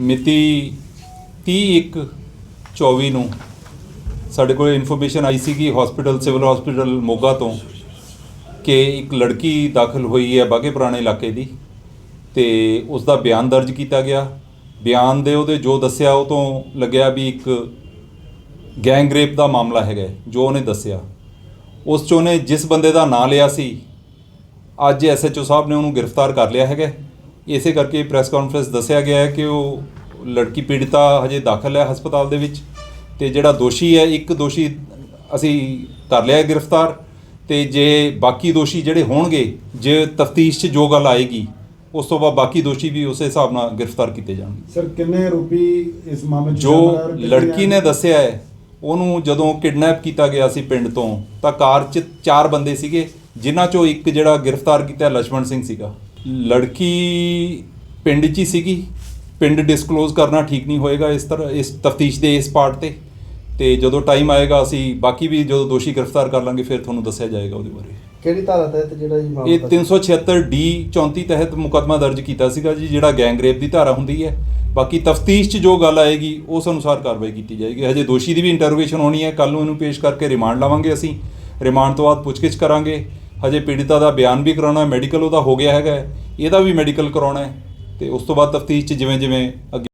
ਮਿਤੀ 31/24 ਨੂੰ ਸਾਡੇ ਕੋਲ ਇਨਫੋਰਮੇਸ਼ਨ ਆਈ ਸੀ ਕਿ ਹਸਪੀਟਲ ਸਿਵਲ ਹਸਪੀਟਲ ਮੋਗਾ ਤੋਂ ਕਿ ਇੱਕ ਲੜਕੀ ਦਾਖਲ ਹੋਈ ਹੈ ਬਾਗੇ ਪੁਰਾਣੇ ਇਲਾਕੇ ਦੀ ਤੇ ਉਸ ਦਾ ਬਿਆਨ ਦਰਜ ਕੀਤਾ ਗਿਆ। ਬਿਆਨ ਦੇ ਉਹਦੇ ਜੋ ਦੱਸਿਆ ਉਹ ਤੋਂ ਲੱਗਿਆ ਵੀ ਇੱਕ ਗੈਂਗ ਰੇਪ ਦਾ ਮਾਮਲਾ ਹੈਗਾ ਜੋ ਉਹਨੇ ਦੱਸਿਆ। ਉਸ 'ਚ ਉਹਨੇ ਜਿਸ ਬੰਦੇ ਦਾ ਨਾਂ ਲਿਆ ਸੀ, ਅੱਜ ਐਸਐਚਓ ਸਾਹਿਬ ਨੇ ਉਹਨੂੰ ਗ੍ਰਿਫਤਾਰ ਕਰ ਲਿਆ ਹੈਗਾ ਇਸੇ ਕਰਕੇ ਪ੍ਰੈਸ ਕਾਨਫਰੰਸ ਦੱਸਿਆ ਗਿਆ ਹੈ ਕਿ ਉਹ ਲੜਕੀ ਪੀੜਤਾ ਹਜੇ ਦਾਖਲ ਹੈ ਹਸਪਤਾਲ ਦੇ ਵਿੱਚ ਤੇ ਜਿਹੜਾ ਦੋਸ਼ੀ ਹੈ ਇੱਕ ਦੋਸ਼ੀ ਅਸੀਂ ਕਰ ਲਿਆ ਗ੍ਰਿਫਤਾਰ ਤੇ ਜੇ ਬਾਕੀ ਦੋਸ਼ੀ ਜਿਹੜੇ ਹੋਣਗੇ ਜੇ ਤਫਤੀਸ਼ 'ਚ ਜੋ ਗੱਲ ਆਏਗੀ ਉਸ ਤੋਂ ਬਾਅਦ ਬਾਕੀ ਦੋਸ਼ੀ ਵੀ ਉਸੇ ਹਿਸਾਬ ਨਾਲ ਗ੍ਰਿਫਤਾਰ ਕੀਤੇ ਜਾਣਗੇ। ਸਰ ਕਿੰਨੇ ਰੂਪੀ ਇਸ ਮਾਮਲੇ 'ਚ ਜੋ ਲੜਕੀ ਨੇ ਦੱਸਿਆ ਹੈ ਉਹਨੂੰ ਜਦੋਂ ਕਿਡਨੈਪ ਕੀਤਾ ਗਿਆ ਸੀ ਪਿੰਡ ਤੋਂ ਤਾਂ ਕਾਰ 'ਚ ਚਾਰ ਬੰਦੇ ਸੀਗੇ ਜਿਨ੍ਹਾਂ 'ਚੋਂ ਇੱਕ ਜਿਹੜਾ ਗ੍ਰਿਫਤਾਰ ਕੀਤਾ ਲਛਮਣ ਸਿੰਘ ਸੀਗਾ। ਲੜਕੀ ਪਿੰਡ 'ਚ ਹੀ ਸੀਗੀ। ਪਿੰਡ ਡਿਸਕਲੋਜ਼ ਕਰਨਾ ਠੀਕ ਨਹੀਂ ਹੋਏਗਾ ਇਸ ਤਰ੍ਹਾਂ ਇਸ ਤਫਤੀਸ਼ ਦੇ ਇਸ ਪਾਰਟ ਤੇ। ਤੇ ਜਦੋਂ ਟਾਈਮ ਆਏਗਾ ਅਸੀਂ ਬਾਕੀ ਵੀ ਜਦੋਂ ਦੋਸ਼ੀ ਗ੍ਰਿਫਤਾਰ ਕਰ ਲਾਂਗੇ ਫਿਰ ਤੁਹਾਨੂੰ ਦੱਸਿਆ ਜਾਏਗਾ ਉਹਦੇ ਬਾਰੇ। ਕਿਹੜੀ ਧਾਰਾ ਤਹਿਤ ਜਿਹੜਾ ਜੀ ਮਾਮਲਾ ਇਹ 376 ਡੀ 34 ਤਹਿਤ ਮੁਕੱਦਮਾ ਦਰਜ ਕੀਤਾ ਸੀਗਾ ਜੀ ਜਿਹੜਾ ਗੈਂਗ ਰੇਪ ਦੀ ਧਾਰਾ ਹੁੰਦੀ ਹੈ। ਬਾਕੀ ਤਫਤੀਸ਼ 'ਚ ਜੋ ਗੱਲ ਆਏਗੀ ਉਸ ਅਨੁਸਾਰ ਕਾਰਵਾਈ ਕੀਤੀ ਜਾਏਗੀ। ਹਜੇ ਦੋਸ਼ੀ ਦੀ ਵੀ ਇੰਟਰੋਗੇਸ਼ਨ ਹੋਣੀ ਹੈ। ਕੱਲ ਨੂੰ ਇਹਨੂੰ ਪੇਸ਼ ਕਰਕੇ ਰਿਮਾਂਡ ਲਵਾਂਗੇ ਅਸੀਂ। ਰਿਮਾਂਡ ਤੋਂ ਬਾਅਦ ਪੁੱਛਗਿੱਛ ਕਰਾਂਗੇ। ਹਜੇ ਪੀੜਿਤਾ ਦਾ ਬਿਆਨ ਵੀ ਕਰਾਉਣਾ ਹੈ ਮੈਡੀਕਲ ਉਹਦਾ ਹੋ ਗਿਆ ਹੈਗਾ ਇਹਦਾ ਵੀ ਮੈਡੀਕਲ ਕਰਾਉਣਾ ਹੈ ਤੇ ਉਸ ਤੋਂ ਬਾਅਦ ਤਫਤੀਸ਼ 'ਚ ਜਿਵੇਂ ਜਿਵੇਂ ਅੱਗੇ